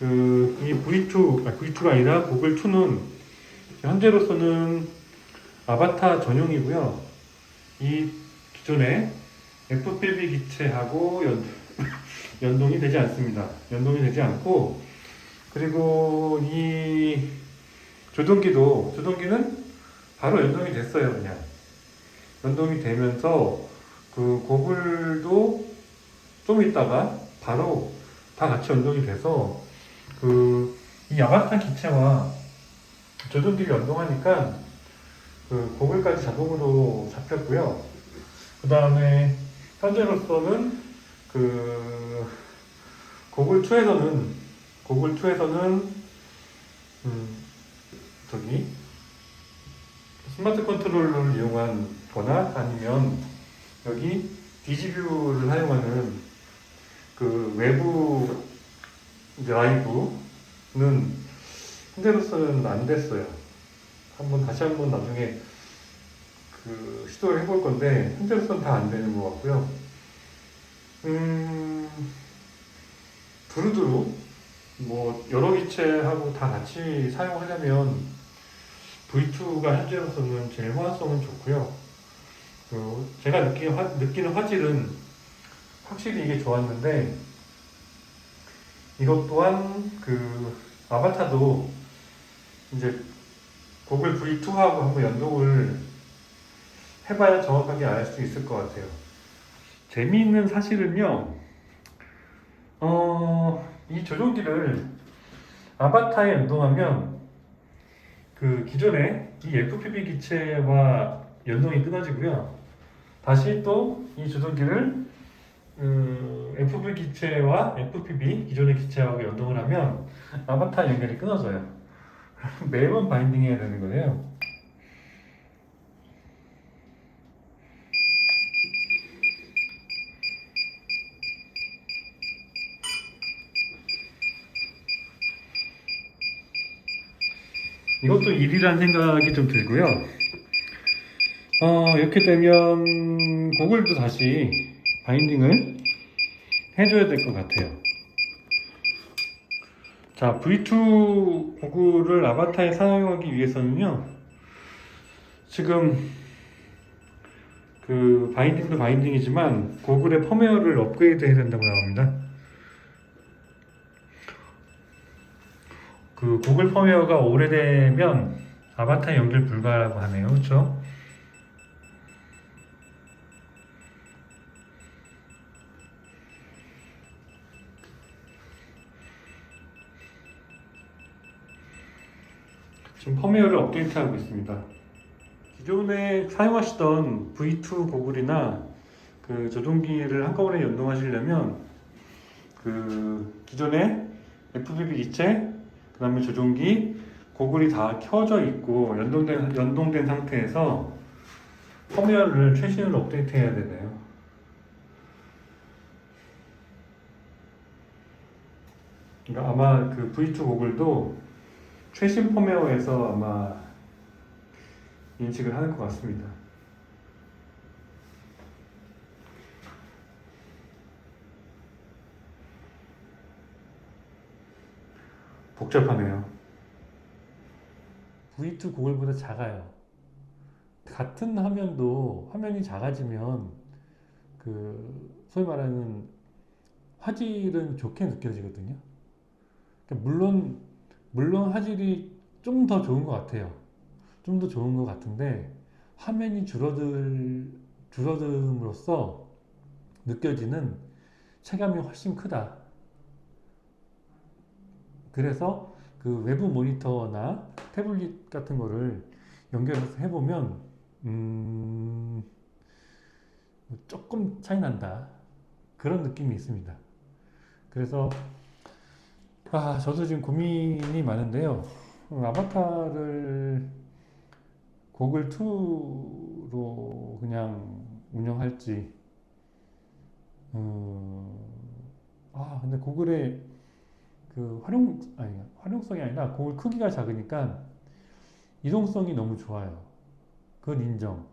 그 이 V2, 아, V2가 아니라 구글 2는 현재로서는 아바타 전용이고요. 이 기존의 FPV 기체하고 연, 연동이 되지 않습니다. 연동이 되지 않고 그리고 이 조종기도 조종기는 바로 연동이 됐어요, 그냥 연동이 되면서 그 고글도 좀 있다가 바로 다 같이 연동이 돼서 그이 아바타 기체와 조종기를 연동하니까 그 고글까지 자동으로 잡혔고요. 그 다음에 현재로서는 그 고글 2에서는 고글 2에서는 음 저기 스마트 컨트롤러를 이용한 거나 아니면 여기 디지뷰를 사용하는 그 외부 라이브는 현재로서는 안 됐어요. 한번 다시 한번 나중에 그 시도를 해볼 건데 현재로서는 다 안 되는 것 같고요. 음 두루두루 뭐 여러 기체하고 다 같이 사용하려면 V2가 현재로서는 제일 호환성은 좋고요. 그 제가 느끼는, 화, 느끼는 화질은 확실히 이게 좋았는데 이것 또한 그 아바타도 이제 구글 V2하고 한번 연동을 해봐야 정확하게 알 수 있을 것 같아요. 재미있는 사실은요, 어, 이 조종기를 아바타에 연동하면 그 기존의 이 FPV 기체와 연동이 끊어지고요. 다시 또 이 조종기를 음, FPV 기체와 FPV 기존의 기체하고 연동을 하면 아바타 연결이 끊어져요. 매번 바인딩 해야 되는 거예요. 이것도 일이라는 생각이 좀 들고요. 어, 이렇게 되면 고글도 다시 바인딩을 해줘야 될 것 같아요. 자, V2 고글을 아바타에 사용하기 위해서는요, 지금 그 바인딩도 바인딩이지만 고글의 펌웨어를 업그레이드 해야 된다고 나옵니다. 그 구글 펌웨어가 오래되면 아바타 연결 불가라고 하네요. 그렇죠? 지금 펌웨어를 업데이트하고 있습니다. 기존에 사용하시던 V2 고글이나 그 조종기를 한꺼번에 연동하시려면 그 기존의 FPV 기체 그 다음에 조종기, 고글이 다 켜져 있고 연동된, 연동된 상태에서 펌웨어를 최신으로 업데이트 해야 되네요. 그러니까 아마 그 V2 고글도 최신 펌웨어에서 아마 인식을 하는 것 같습니다. 복잡하네요. V2 고글보다 작아요. 같은 화면도 화면이 작아지면 그 소위 말하는 화질은 좋게 느껴지거든요. 그러니까 물론 물론 화질이 좀 더 좋은 것 같아요. 좀 더 좋은 것 같은데 화면이 줄어들 줄어듦으로써 느껴지는 체감이 훨씬 크다. 그래서 그 외부 모니터나 태블릿 같은 거를 연결해서 해보면 음 조금 차이 난다 그런 느낌이 있습니다. 그래서 아 저도 지금 고민이 많은데요. 음, 아바타를 고글 2로 그냥 운영할지 음, 아 근데 고글의 그 활용 아니 활용성이 아니라 고글 크기가 작으니까 이동성이 너무 좋아요. 그건 인정.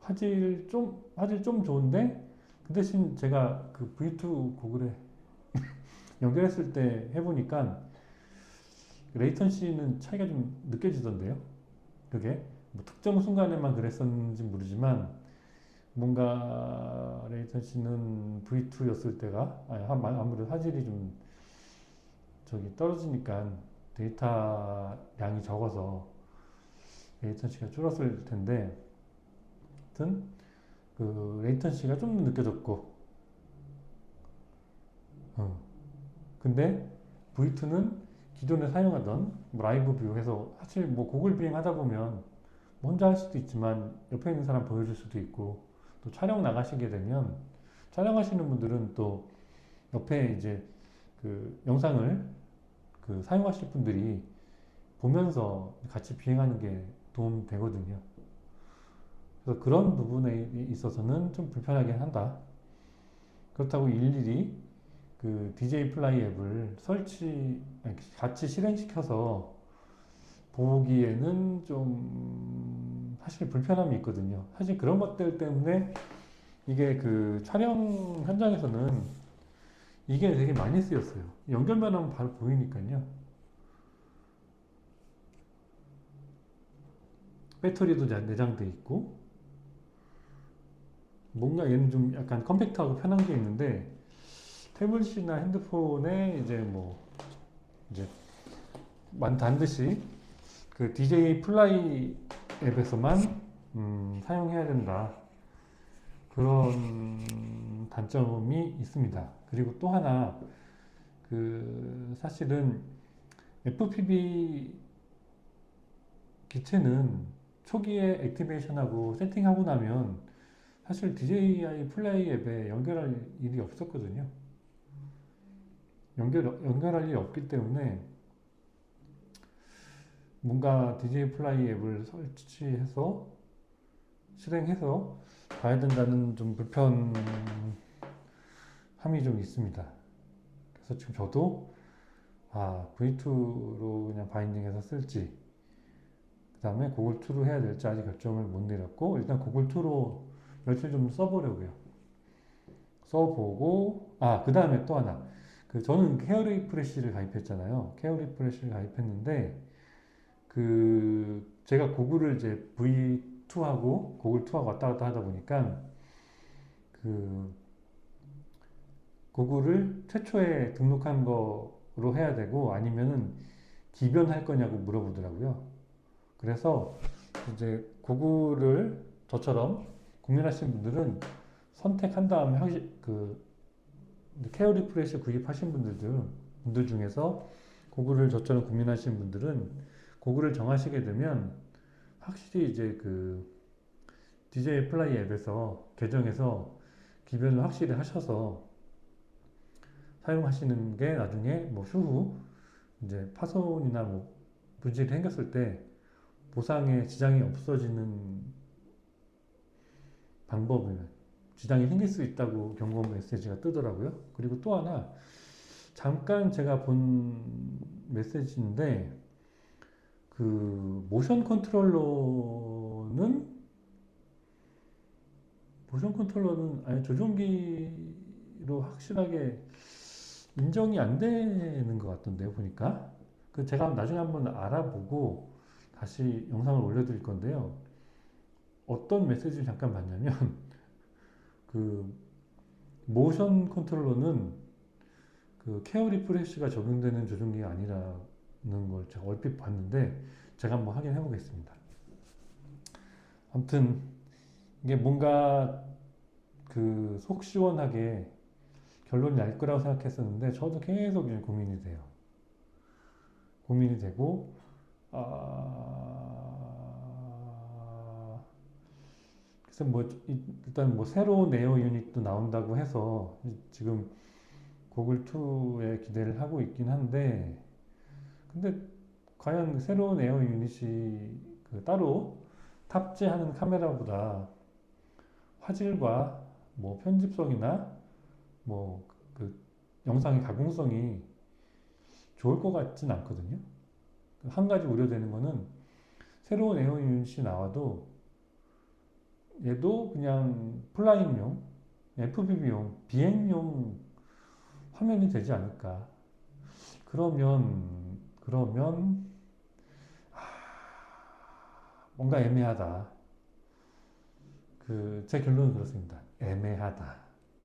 화질 좀 화질 좀 좋은데 그 대신 제가 그 V2 고글에 연결했을 때 해보니까 레이턴시는 차이가 좀 느껴지던데요. 그게 뭐 특정 순간에만 그랬었는지 모르지만 뭔가 레이턴시는 V2였을 때가 아니, 한- 아무래도 화질이 좀 저기 떨어지니까 데이터 양이 적어서 레이턴시가 줄었을 텐데 하여튼 그 레이턴시가 좀 느껴졌고 어. 근데 V2는 기존에 사용하던 뭐 라이브 뷰에서 사실 뭐 곡을 비행 하다 보면 뭐 혼자 할 수도 있지만 옆에 있는 사람 보여줄 수도 있고 또 촬영 나가시게 되면 촬영하시는 분들은 또 옆에 이제 그 영상을 그 사용하실 분들이 보면서 같이 비행하는 게 도움 되거든요. 그래서 그런 부분에 있어서는 좀 불편하긴 한다. 그렇다고 일일이 그 DJ 플라이 앱을 설치, 같이 실행시켜서 보기에는 좀 사실 불편함이 있거든요. 사실 그런 것들 때문에 이게 그 촬영 현장에서는 이게 되게 많이 쓰였어요. 연결만 하면 바로 보이니까요. 배터리도 자- 내장돼 있고 뭔가 얘는 좀 약간 컴팩트하고 편한 게 있는데 태블릿이나 핸드폰에 이제 뭐 이제 많다는 듯이 그 DJ 플라이 앱에서만 음, 사용해야 된다 그런 단점이 있습니다. 그리고 또 하나 그 사실은 FPV 기체는 초기에 액티베이션하고 세팅하고 나면 사실 DJI 플레이 앱에 연결할 일이 없었거든요. 연결, 연결할 일이 없기 때문에 뭔가 DJI 플라이 앱을 설치해서 실행해서 봐야 된다는 좀 불편함이 좀 있습니다. 그래서 지금 저도 아 V2로 그냥 바인딩해서 쓸지 그 다음에 구글 2로 해야 될지 아직 결정을 못 내렸고 일단 구글 2로 며칠 좀 써보려고요. 써보고 아 그 다음에 또 하나 그 저는 케어 리 프레시를 가입했잖아요. 케어 리 프레시를 가입했는데 그 제가 구글을 이제 V2하고 구글 2하고 왔다 갔다 하다 보니까 그 구글을 최초에 등록한 거로 해야 되고 아니면은 기변할 거냐고 물어보더라고요. 그래서 이제 구글을 저처럼 고민하신 분들은 선택한 다음에 확실 그 케어 리프레시 구입하신 분들들 분들 중에서 구글을 저처럼 고민하신 분들은 구글을 정하시게 되면 확실히 이제 그 DJ 플라이 앱에서 계정에서 기변을 확실히 하셔서 사용하시는 게 나중에 뭐 추후 이제 파손이나 뭐 문제가 생겼을 때 보상에 지장이 없어지는 방법을 지장이 생길 수 있다고 경고 메시지가 뜨더라고요. 그리고 또 하나 잠깐 제가 본 메시지인데 그 모션 컨트롤러는 모션 컨트롤러는 아예 조종기로 확실하게 인정이 안 되는 것 같던데요 보니까 그 제가 나중에 한번 알아보고 다시 영상을 올려드릴 건데요 어떤 메시지를 잠깐 봤냐면 그 모션 컨트롤러는 그 케어 리프레시가 적용되는 조종기가 아니라는 걸 제가 얼핏 봤는데 제가 한번 확인해 보겠습니다. 아무튼 이게 뭔가 그 속 시원하게 결론이 날 거라고 생각했었는데 저도 계속 고민이 돼요. 고민이 되고 아 그래서 뭐 이- 일단 뭐 새로운 에어 유닛도 나온다고 해서 지금 구글 2에 기대를 하고 있긴 한데 근데 과연 새로운 에어 유닛이 그 따로 탑재하는 카메라보다 화질과 뭐 편집성이나 뭐 그 영상의 가공성이 좋을 것 같진 않거든요. 한 가지 우려되는 거는 새로운 에어 유닛이 나와도 얘도 그냥 플라잉용, FPV용, 비행용 하면이 되지 않을까. 그러면 그러면 아, 뭔가 애매하다. 그 제 결론은 그렇습니다. 애매하다.